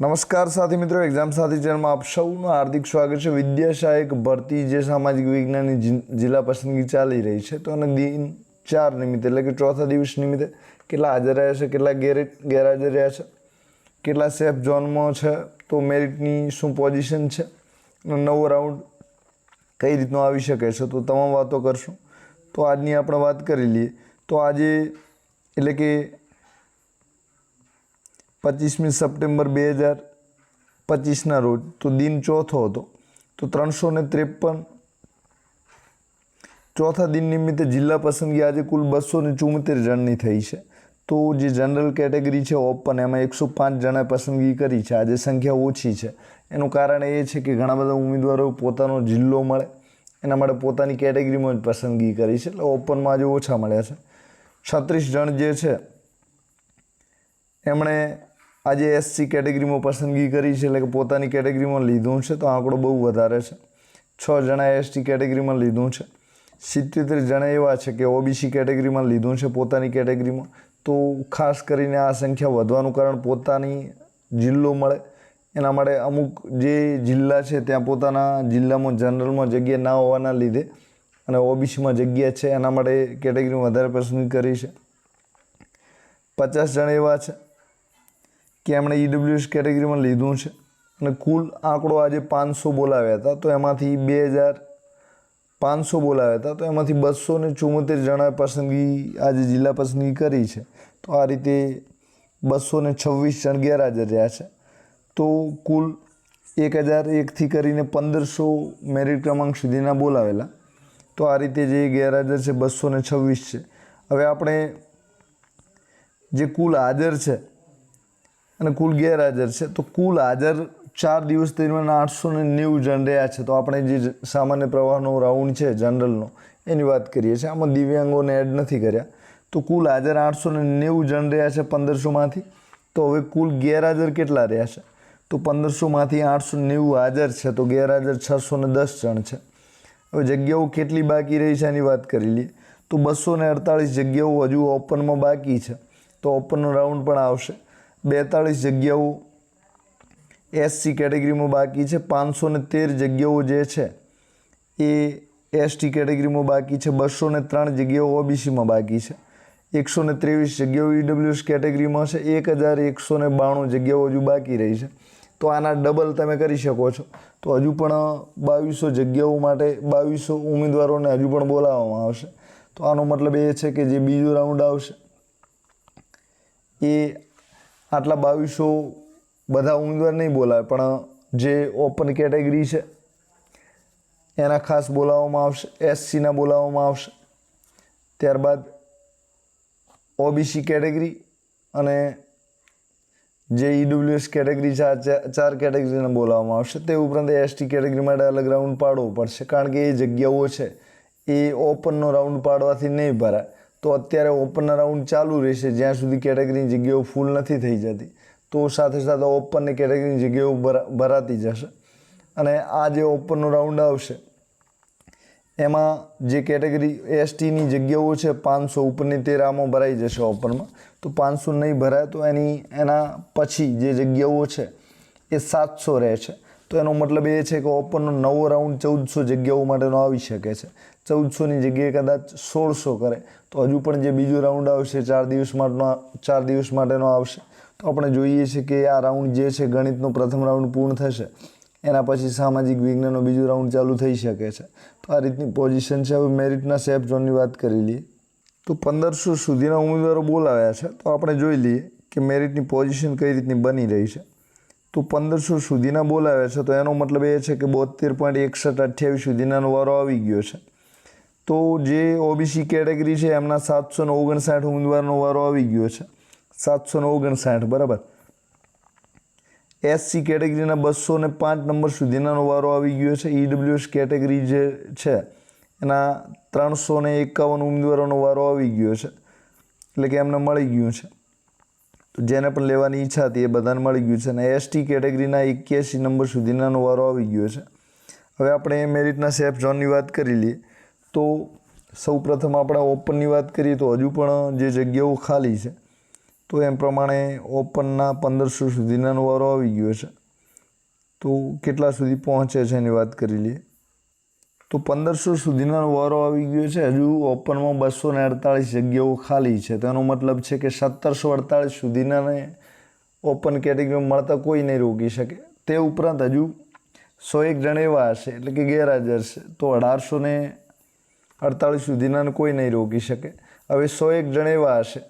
નમસ્કાર સાથી મિત્રો એક્ઝામ સાથી ચેનલમાં આપ સૌનું હાર્દિક સ્વાગત છે. વિદ્યા સહાયક ભરતી જે સામાજિક વિજ્ઞાનની જિલ્લા પસંદગી ચાલી રહી છે. તો અને દિન ચાર નિમિત્તે, એટલે કે ચોથા દિવસ નિમિત્તે કેટલા હાજર રહ્યા છે, કેટલા ગેર, ગેરહાજર રહ્યા છે, કેટલા સેફ ઝોનમાં છે, તો મેરિટની શું પોઝિશન છે નવો રાઉન્ડ કઈ રીતનો આવી શકે છે, તો તમામ વાતો કરશું. તો આજની આપણે વાત કરી લઈએ. તો આજે એટલે કે પચીસમી સપ્ટેમ્બર બે હજાર પચીસના રોજ. તો દિન ચોથો હતો. તો ત્રણસો ને ત્રેપન ચોથા દિન નિમિત્તે જિલ્લા પસંદગી આજે કુલ બસો ને ચુમ્મોતેર જણની થઈ છે. તો જે જનરલ કેટેગરી છે ઓપન, એમાં એકસો પાંચ જણાએ પસંદગી કરી છે. આજે સંખ્યા ઓછી છે. એનું કારણ એ છે કે ઘણા બધા ઉમેદવારો પોતાનો જિલ્લો મળે, એના માટે પોતાની કેટેગરીમાં જ પસંદગી કરી છે. એટલે ઓપનમાં આજે ઓછા મળ્યા છે. છત્રીસ જણ જે છે, એમણે આજે એસસી કેટેગરીમાં પસંદગી કરી છે, એટલે કે પોતાની કેટેગરીમાં લીધું છે, તો આંકડો બહુ વધારે છે. છ જણા એસટી કેટેગરીમાં લીધું છે. સિત્યોતેર જણા એવા છે કે ઓબીસી કેટેગરીમાં લીધું છે પોતાની કેટેગરીમાં તો ખાસ કરીને આ સંખ્યા વધવાનું કારણ પોતાની જિલ્લો મળે. એના માટે અમુક જે જિલ્લા છે, ત્યાં પોતાના જિલ્લામાં જનરલમાં જગ્યા ના હોવાના લીધે અને ઓબીસીમાં જગ્યા છે, એના માટે કેટેગરીમાં વધારે પસંદગી કરી છે. પચાસ જણ એવા છે. કે એમણે ઈડબ્લ્યુએસ કેટેગરીમાં લીધું છે. અને કુલ આંકડો આજે પાંચસો બોલાવ્યા હતા. તો એમાંથી બે હજાર પાંચસો બોલાવ્યા હતા. તો એમાંથી બસો ને ચુમ્મોતેર જણાએ પસંદગી આજે જિલ્લા પસંદગી કરી છે. તો આ રીતે બસો ને છવ્વીસ જણ ગેરહાજર રહ્યા છે. તો કુલ એક હજાર એકથી કરીને પંદરસો મેરિટ ક્રમાંક સુધીના બોલાવેલા. તો આ રીતે જે ગેરહાજર છે બસો ને છવ્વીસ છે. હવે આપણે જે કુલ હાજર છે અને કુલ ગેરહાજર છે. તો કુલ હાજર ચાર દિવસ દરમિયાન આઠસો ને નેવું જણ રહ્યા છે. તો આપણે જે સામાન્ય પ્રવાહનો રાઉન્ડ છે જનરલનો એની વાત કરીએ છીએ. આમાં દિવ્યાંગોને એડ નથી કર્યા. તો કુલ હાજર આઠસો ને નેવું જણ રહ્યા છે પંદરસોમાંથી તો હવે કુલ ગેરહાજર કેટલા રહ્યા છે? તો પંદરસોમાંથી આઠસો નેવું હાજર છે. તો ગેરહાજર છસો ને દસ જણ છે. હવે જગ્યાઓ કેટલી બાકી રહી છે એની વાત કરી લઈએ. તો બસો ને અડતાળીસ જગ્યાઓ હજુ ઓપનમાં બાકી છે. તો ઓપનનો રાઉન્ડ પણ આવશે. બેતાળીસ જગ્યાઓ એસસી કેટેગરીમાં બાકી છે. પાંચસો ને તેર જગ્યાઓ જે છે એ એસટી કેટેગરીમાં બાકી છે. બસો ને ત્રણ જગ્યાઓ ઓબીસીમાં બાકી છે. એકસો ને ત્રેવીસ જગ્યાઓ ઈડબ્લ્યુએસ કેટેગરીમાં છે. એક હજાર એકસો ને બાણું જગ્યાઓ હજુ બાકી રહી છે. તો આના ડબલ તમે કરી શકો છો. તો હજુ પણ બાવીસો જગ્યાઓ માટે બાવીસો ઉમેદવારોને હજુ પણ બોલાવવામાં આવશે. તો આનો મતલબ એ છે કે જે બીજો રાઉન્ડ આવશે એ આટલા બાવીસો બધા ઉમેદવાર નહીં બોલાવે, પણ જે ઓપન કેટેગરી છે, એના ખાસ બોલાવવામાં આવશે એસસીના બોલાવવામાં આવશે. ત્યારબાદ ઓબીસી કેટેગરી અને જે ઈડબ્લ્યુએસ કેટેગરી છે, આ ચાર કેટેગરીને બોલાવવામાં આવશે. તે ઉપરાંત એસટી કેટેગરી માટે અલગ રાઉન્ડ પાડવો પડશે, કારણ કે એ જગ્યાઓ છે, એ ઓપનનો રાઉન્ડ પાડવાથી નહીં ભરાય. તો અત્યારે ઓપનના રાઉન્ડ ચાલુ રહેશે. જ્યાં સુધી કેટેગરીની જગ્યાઓ ફૂલ નથી થઈ જતી, તો સાથે સાથે ઓપનની કેટેગરીની જગ્યાઓ ભરાતી જશે. અને આ જે ઓપનનો રાઉન્ડ આવશે, એમાં જે કેટેગરી એસટીની જગ્યાઓ છે, પાંચસો ઉપરની તે રામો ભરાઈ જશે ઓપનમાં તો પાંચસો નહીં ભરાય તો એની, એના પછી જે જગ્યાઓ છે, એ સાતસો રહે છે. તો એનો મતલબ એ છે કે ઓપનનો નવો રાઉન્ડ ચૌદસો જગ્યાઓ માટેનો આવી શકે છે. ચૌદસોની જગ્યાએ કદાચ સોળસો કરે. તો હજુ પણ જે બીજો રાઉન્ડ આવશે, ચાર દિવસ માટેનો ચાર દિવસ માટેનો આવશે, તો આપણે જોઈએ છીએ કે આ રાઉન્ડ જે છે ગણિતનો પ્રથમ રાઉન્ડ પૂર્ણ થશે. એના પછી સામાજિક વિજ્ઞાનનો બીજો રાઉન્ડ ચાલુ થઈ શકે છે. તો આ રીતની પોઝિશન છે. હવે મેરિટના સેફ ઝોનની વાત કરી લઈએ. તો પંદરસો સુધીના ઉમેદવારો બોલાવ્યા છે. તો આપણે જોઈ લઈએ કે મેરિટની પોઝિશન કઈ રીતની બની રહી છે. તો પંદરસો સુધીના બોલાવ્યા છે. તો એનો મતલબ એ છે કે બોતેર પોઈન્ટ એકસઠ અઠ્યાવીસ સુધીનાનો વારો આવી ગયો છે. તો જે ઓબીસી કેટેગરી છે, એમના સાતસો ને ઓગણસાઠ ઉમેદવારનો વારો આવી ગયો છે. સાતસો ને ઓગણસાઠ, બરાબર. એસસી કેટેગરીના બસો ને પાંચ નંબર સુધીનાનો વારો આવી ગયો છે. ઈડબ્લ્યુએસ કેટેગરી જે છે, એના ત્રણસો ને એકાવન ઉમેદવારોનો વારો આવી ગયો છે. એટલે કે એમને મળી ગયું છે. તો જેને પણ લેવાની ઈચ્છા હતી એ બધાને મળી ગયું છે. અને એસટી કેટેગરીના એક્યાસી નંબર સુધીનાનો વારો આવી ગયો છે. હવે આપણે મેરિટના સેફ ઝોનની વાત કરી લઈએ. તો સૌ પ્રથમ આપણે ઓપનની વાત કરીએ તો હજુ પણ જે જગ્યાઓ ખાલી છે, તો એમ પ્રમાણે ઓપનના પંદરસો સુધીના વારો આવી ગયો છે. તો કેટલા સુધી પહોંચે છે એની વાત કરી લઈએ. તો પંદરસો સુધીનાનો વારો આવી ગયો છે, હજુ ઓપનમાં બસો ને અડતાળીસ જગ્યાઓ ખાલી છે. તેનો મતલબ છે કે સત્તરસો અડતાળીસ સુધીનાને ઓપન કેટેગરીમાં મળતા કોઈ નહીં રોકી શકે. તે ઉપરાંત હજુ સો એક જણ એવા હશે, એટલે કે ગેરહાજર છે. તો અઢારસો ને અડતાળીસ સુધીનાને કોઈ નહીં રોકી શકે. હવે સો એક જણ એવા હશે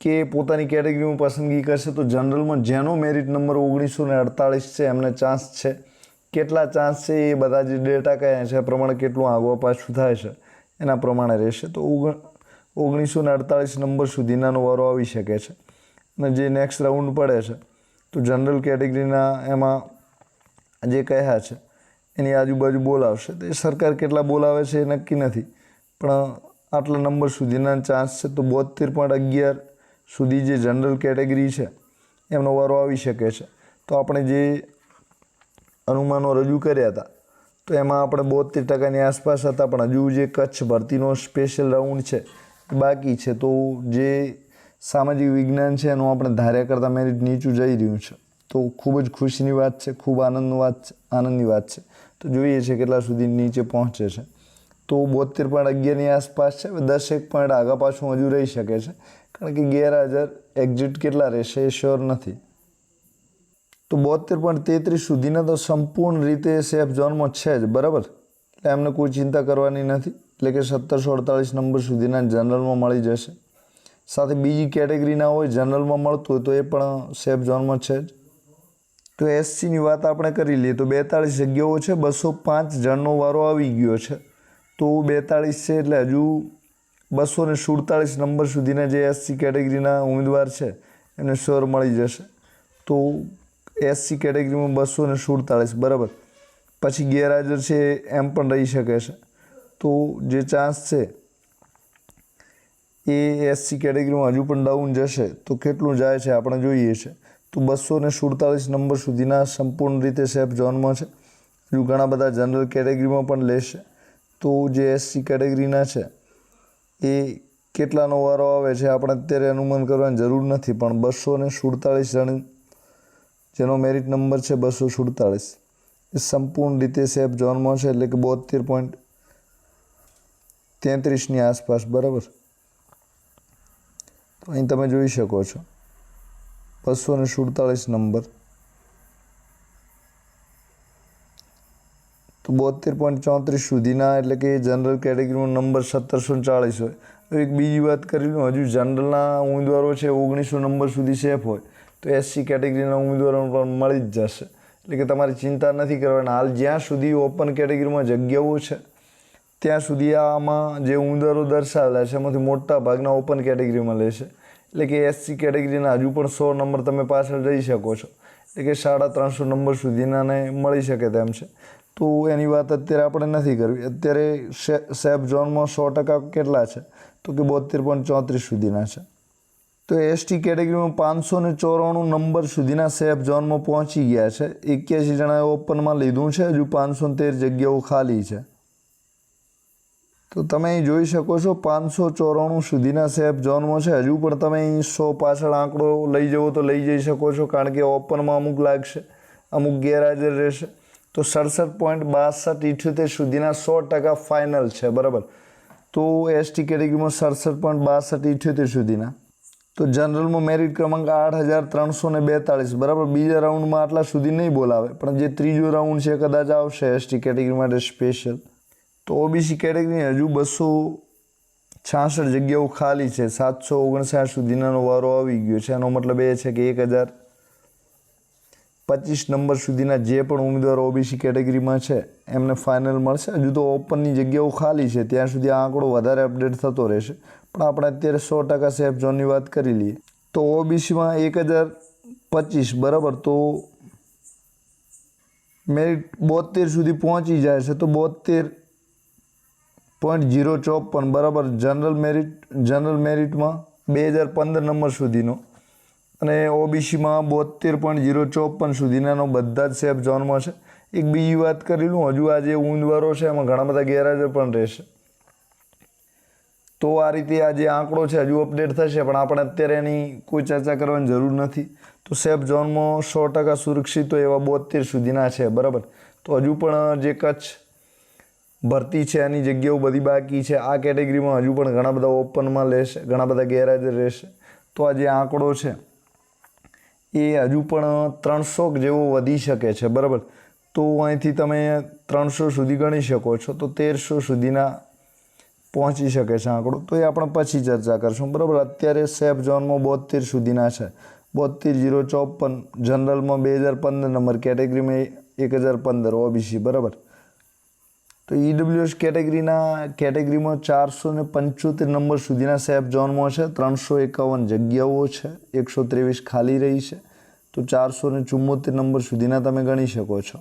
કે પોતાની કેટેગરીમાં પસંદગી કરશે તો જનરલમાં જેનો મેરિટ નંબર ઓગણીસો ને અડતાળીસ છે, એમને ચાન્સ છે. કેટલા ચાન્સ છે એ બધા જે ડેટા કયા છે, એ પ્રમાણે કેટલું આગવા પાછું થાય છે, એના પ્રમાણે રહેશે. તો ઓગણ ઓગણીસો ને અડતાળીસ નંબર સુધીનાનો વારો આવી શકે છે. અને જે નેક્સ્ટ રાઉન્ડ પડે છે, તો જનરલ કેટેગરીના એમાં જે કયા છે, એની આજુબાજુ બોલાવશે. તો એ સરકાર કેટલા બોલાવે છે એ નક્કી નથી. પણ આટલા નંબર સુધીના ચાન્સ છે તો બોતેર પોઈન્ટ અગિયાર સુધી જે જનરલ કેટેગરી છે, એમનો વારો આવી શકે છે. તો આપણે જે અનુમાનો રજૂ કર્યા હતા, તો એમાં આપણે બોતેર ટકાની આસપાસ હતા, પણ હજુ જે કચ્છ ભરતીનો સ્પેશિયલ રાઉન્ડ છે બાકી છે. તો જે સામાજિક વિજ્ઞાન છે, એનું આપણે ધાર્યા કરતાં મેરિટ નીચું જઈ રહ્યું છે. તો ખૂબ જ ખુશીની વાત છે, ખૂબ આનંદની વાત છે, આનંદની વાત છે. તો જોઈએ છે કેટલા સુધી નીચે પહોંચે છે. તો બોતેર પોઈન્ટ અગિયારની આસપાસ છે. દસેક પોઈન્ટ આગા પાછું હજુ રહી શકે છે. કારણ કે ગેરહાજર એક્ઝિટ કેટલા રહેશે એ શ્યોર નથી. તો બોતેર પોઈન્ટ તેત્રીસ સુધીના તો સંપૂર્ણ રીતે સેફ ઝોનમાં છે જ, બરાબર? એટલે એમને કોઈ ચિંતા કરવાની નથી. એટલે કે સત્તરસો અડતાળીસ નંબર સુધીના જનરલમાં મળી જશે. સાથે બીજી કેટેગરીના હોય જનરલમાં મળતું હોય તો એ પણ સેફ ઝોનમાં છે જ. તો એસસીની વાત આપણે કરી લઈએ તો બેતાળીસ જગ્યાઓ છે. બસો પાંચ જણનો વારો આવી ગયો છે. તો બેતાળીસ છે એટલે હજુ બસો ને સુડતાળીસ નંબર સુધીના જે એસસી કેટેગરીના ઉમેદવાર છે એમને સ્વર મળી જશે. તો એસસી કેટેગરીમાં બસો ને સુડતાળીસ, બરાબર. પછી ગેરહાજર છે, એમ પણ રહી શકે છે. તો જે ચાન્સ છે, એ એસસી કેટેગરીમાં હજુ પણ ડાઉન જશે. તો કેટલું જાય છે આપણે જોઈએ છે. તો બસો ને સુડતાલીસ નંબર સુધીના સંપૂર્ણ રીતે સેફ ઝોનમાં છે. હજુ ઘણા બધા જનરલ કેટેગરીમાં પણ લેશે. તો જે એસસી કેટેગરીના છે, એ કેટલાનો વારો આવે છે આપણે અત્યારે અનુમાન કરવાની જરૂર નથી, પણ બસો ને સુડતાલીસ જણ જેનો મેરિટ નંબર છે બસો સુડતાલીસ એ સંપૂર્ણ રીતે સેફ ઝોનમાં છે, એટલે કે બોતેર પોઈન્ટ તેત્રીસની આસપાસ, બરાબર? તો અહીં તમે જોઈ શકો છો. બસો ને સુડતાલીસ નંબર બોતેર પોઈન્ટ ચોત્રીસ સુધીના એટલે કે જનરલ કેટેગરીનો નંબર સત્તરસો ચાળીસ હોય. તો એક બીજી વાત કરી લઉં હજુ જનરલના ઉમેદવારો છે ઓગણીસો નંબર સુધી સેફ હોય, તો એસસી કેટેગરીના ઉમેદવારો પણ મળી જ જશે. એટલે કે તમારે ચિંતા નથી કરવાની. હાલ જ્યાં સુધી ઓપન કેટેગરીમાં જગ્યાઓ છે, ત્યાં સુધી આમાં જે ઉમેદવારો દર્શાવેલા છે, એમાંથી મોટા ભાગના ઓપન કેટેગરીમાં લેશે એટલે કે એસસી કેટેગરીના હજુ પણ સો નંબર તમે પાછળ જઈ શકો છો. એટલે કે સાડા ત્રણસો નંબર સુધીનાને મળી શકે તેમ છે. તો એની વાત અત્યારે આપણે નથી કરવી. અત્યારે સેફ ઝોનમાં સો ટકા કેટલા છે? તો કે બોતેર પોઈન્ટ ચોત્રીસ સુધીના છે. તો એસટી કેટેગરીમાં પાંચસો ને ચોરાણું નંબર સુધીના સેફ ઝોનમાં પહોંચી ગયા છે. એક્યાસી જણાએ ઓપનમાં લીધું છે. હજુ પાંચસો તેર જગ્યાઓ ખાલી છે. તો તમે અહીં જોઈ શકો છો પાંચસો ચોરાણું સુધીના સેફ ઝોનમાં છે. હજુ પણ તમે અહીં સો પાછળ આંકડો લઈ જવો તો લઈ જઈ શકો છો. કારણ કે ઓપનમાં અમુક લાગશે, અમુક ગેરહાજર રહેશે. તો સડસઠ પોઈન્ટ બાસઠ ઇઠ્યોતેર સુધીના સો ટકા ફાઇનલ છે, બરાબર? તો એસટી કેટેગરીમાં સડસઠ પોઈન્ટ બાસઠ ઇઠ્યોતેર સુધીના. તો જનરલમાં મેરિટ ક્રમાંક આઠ હજાર ત્રણસો ને બેતાળીસ, બરાબર? બીજા રાઉન્ડમાં આટલા સુધી નહીં બોલાવે, પણ જે ત્રીજો રાઉન્ડ છે કદાચ આવશે એસટી કેટેગરી માટે સ્પેશિયલ તો ઓબીસી કેટેગરી હજુ બસો છાસઠ જગ્યાઓ ખાલી છે, સાતસો ઓગણસાઠ સુધીનાનો વારો આવી ગયો છે. એનો મતલબ એ છે કે એક હજાર પચીસ નંબર સુધીના જે પણ ઉમેદવારો ઓબીસી કેટેગરીમાં છે, એમને ફાઇનલ મળશે. હજુ તો ઓપનની જગ્યાઓ ખાલી છે, ત્યાં સુધી આ આંકડો વધારે અપડેટ થતો રહેશે. પણ આપણે અત્યારે સો ટકા સેફ ઝોનની વાત કરી લઈએ. તો ઓબીસીમાં એક હજાર પચીસ, બરાબર? તો મેરિટ બોતેર સુધી પહોંચી જાય છે, તો બોતેર પોઈન્ટ જીરો ચોપન, બરાબર? જનરલ મેરિટ જનરલ મેરિટમાં બે હજાર પંદર નંબર સુધીનો અને ઓબીસીમાં બોતેર પોઈન્ટ જીરો ચોપન સુધીનાનો બધા જ સેફ ઝોનમાં છે. એક બીજી વાત કરી લઉં, હજુ આ જે ઉમેદવારો છે, એમાં ઘણા બધા ગેરહાજર પણ રહેશે. તો આ રીતે આ જે આંકડો છે, હજુ અપડેટ થશે, પણ આપણે અત્યારે એની કોઈ ચર્ચા કરવાની જરૂર નથી. તો સેફ ઝોનમાં સો ટકા સુરક્ષિત તો એવા બોતેર સુધીના છે, બરાબર? તો હજુ પણ જે કચ્છ ભરતી છે, એની જગ્યાઓ બધી બાકી છે. આ કેટેગરીમાં હજુ પણ ઘણા બધા ઓપનમાં લેશે, ઘણા બધા ગેરહાજર રહેશે. તો આ જે આંકડો છે એ હજુ પણ ત્રણસો જેવો વધી શકે છે, બરાબર? તો અહીંથી તમે ત્રણસો સુધી ગણી શકો છો, તો તેરસો સુધીના પહોંચી શકે છે આંકડો. તો એ આપણે પછી ચર્ચા કરશું, બરાબર? અત્યારે સેફ ઝોનમાં બોતેર સુધીના છે. બોતેર જીરો ચોપન, જનરલમાં બે હજાર પંદર નંબર, કેટેગરીમાં એક હજાર પંદર, ઓબીસી, બરાબર? તો ઈડબ્લ્યુએસ કેટેગરીના કેટેગરીમાં ચારસો ને પંચોતેર નંબર સુધીના સેફ ઝોનમાં છે. ત્રણસો એકાવન જગ્યાઓ છે. એકસો ત્રેવીસ ખાલી રહી છે. તો ચારસો ને ચુમ્મોતેર નંબર સુધીના તમે ગણી શકો છો.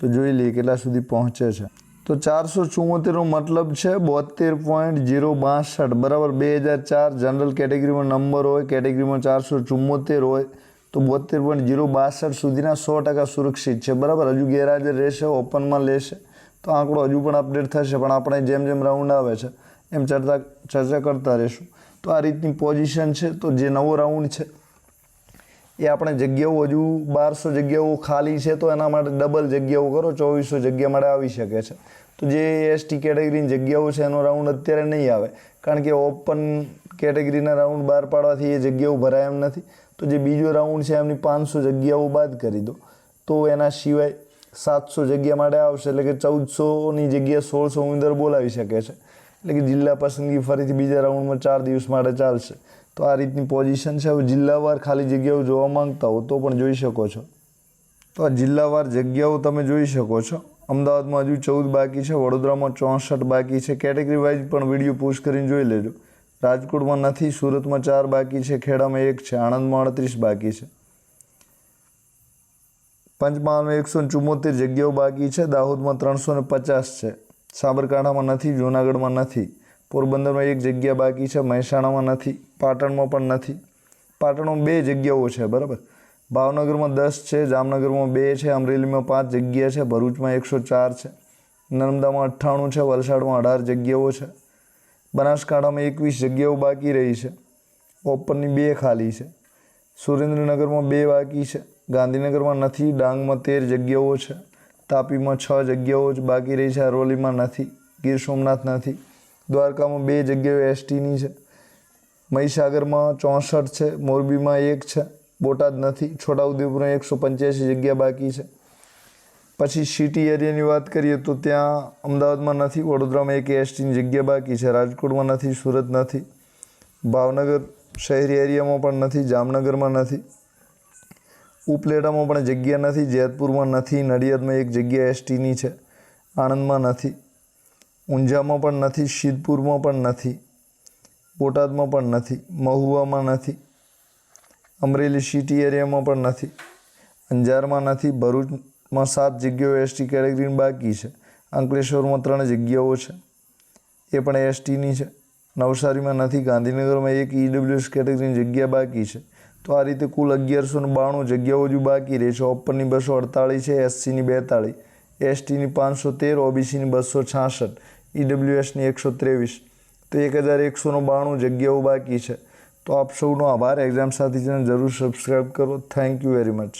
તો જોઈ લઈએ કેટલા સુધી પહોંચે છે. તો ચારસો ચુમ્મોતેરનો મતલબ છે બોતેર પોઈન્ટ જીરો બાસઠ. બરાબર બે હજાર ચાર જનરલ કેટેગરીમાં નંબર હોય, કેટેગરીમાં ચારસો ચુમ્મોતેર હોય, તો બોતેર પોઈન્ટ જીરો બાસઠ સુધીના સો ટકા સુરક્ષિત છે. બરાબર? હજુ ગેરહાજર રહેશે, ઓપનમાં લેશે. તો આંકડો હજુ પણ અપડેટ થશે, પણ આપણે જેમ જેમ રાઉન્ડ આવે છે, એમ ચર્ચા ચર્ચા કરતા રહીશું. તો આ રીતની પોઝિશન છે, તો જે નવો રાઉન્ડ છે, એ આપણે જગ્યાઓ હજુ બારસો જગ્યાઓ ખાલી છે, તો એના માટે ડબલ જગ્યાઓ કરો, ચોવીસો જગ્યા માટે આવી શકે છે. તો જે એસટી કેટેગરીની જગ્યાઓ છે, એનો રાઉન્ડ અત્યારે નહીં આવે. કારણ કે ઓપન કેટેગરીના રાઉન્ડ બહાર પાડવાથી એ જગ્યાઓ ભરાય એમ નથી. તો જે બીજો રાઉન્ડ છે, એમની પાંચસો જગ્યાઓ બાદ કરી દો. તો એના સિવાય સાતસો જગ્યા માટે આવશે, એટલે કે ચૌદસોની જગ્યા સોળસો ઉમેદવાર બોલાવી શકે છે. એટલે કે જિલ્લા પસંદગી ફરીથી બીજા રાઉન્ડમાં ચાર દિવસ માટે ચાલશે. તો આ રીતની પોઝિશન છે. હવે જિલ્લાવાર ખાલી જગ્યાઓ જોવા માંગતા હો તો પણ જોઈ શકો છો. તો આ જિલ્લાવાર જગ્યાઓ તમે જોઈ શકો છો. અમદાવાદમાં હજુ ચૌદ બાકી છે. વડોદરામાં ચોસઠ બાકી છે. કેટેગરી વાઇઝ પણ વીડિયો પોસ્ટ કરીને જોઈ લેજો. રાજકોટમાં નથી. સુરતમાં ચાર બાકી છે. ખેડામાં એક છે. આણંદમાં અડત્રીસ બાકી છે. પંચમહાલમાં એકસો ચુમ્મોતેર જગ્યાઓ બાકી છે. દાહોદમાં ત્રણસો ને પચાસ છે. સાબરકાંઠામાં નથી, જૂનાગઢમાં નથી. પોરબંદરમાં એક જગ્યા બાકી છે, મહેસાણામાં નથી, પાટણમાં પણ નથી. પાટણમાં બે જગ્યાઓ છે, બરાબર? ભાવનગરમાં દસ છે, જામનગરમાં બે છે, અમરેલીમાં પાંચ જગ્યા છે, ભરૂચમાં એકસો ચાર છે. નર્મદામાં અઠ્ઠાણું છે, વલસાડમાં અઢાર જગ્યાઓ છે. બનાસકાંઠામાં એકવીસ જગ્યાઓ બાકી રહી છે. ઓપનની બે ખાલી છે. સુરેન્દ્રનગરમાં બે બાકી છે. ગાંધીનગરમાં નથી, ડાંગમાં તેર જગ્યાઓ છે. તાપીમાં છ જગ્યાઓ જ બાકી રહી છે. અરવલ્લીમાં નથી, ગીર સોમનાથ નથી. દ્વારકામાં બે જગ્યાઓ એસટીની છે. મહીસાગરમાં ચોસઠ છે, મોરબીમાં એક છે, બોટાદ નથી, છોટાઉદેપુરમાં એકસો પંચ્યાસી જગ્યા બાકી છે. પછી સિટી એરિયાની વાત કરીએ તો ત્યાં અમદાવાદમાં નથી, વડોદરામાં એક એસટીની જગ્યા બાકી છે. રાજકોટમાં નથી, સુરત નથી. ભાવનગર શહેરી એરિયામાં પણ નથી, જામનગરમાં નથી. ઉપલેટામાં પણ જગ્યા નથી, જેતપુરમાં નથી, નડિયાદમાં એક જગ્યા એસટીની છે, આણંદમાં નથી. ઊંઝામાં પણ નથી, સિદ્ધપુરમાં પણ નથી, બોટાદમાં પણ નથી, મહુવામાં નથી, અમરેલી સિટી એરિયામાં પણ નથી, અંજારમાં નથી, ભરૂચમાં સાત જગ્યાઓ એસટી કેટેગરીની બાકી છે, અંકલેશ્વરમાં ત્રણ જગ્યાઓ છે, એ પણ એસટીની છે. નવસારીમાં નથી, ગાંધીનગરમાં એક ઈડબ્લ્યુએસ કેટેગરીની જગ્યા બાકી છે. તો આ રીતે કુલ અગિયારસો ને બાણું જગ્યાઓ હજુ બાકી રહી છે. ઓપનની બસો અડતાળીસ છે, એસસીની બેતાળીસ, એસટીની પાંચસો તેર, ઓબીસીની બસો છાસઠ ઈડબ્લ્યુએસની એકસો ત્રેવીસ. તો એક હજાર એકસોનો બાણું જગ્યાઓ બાકી છે. તો આપ સૌનો આભાર. એક્ઝામ સાથીને જરૂર સબસ્ક્રાઈબ કરો. Thank you very much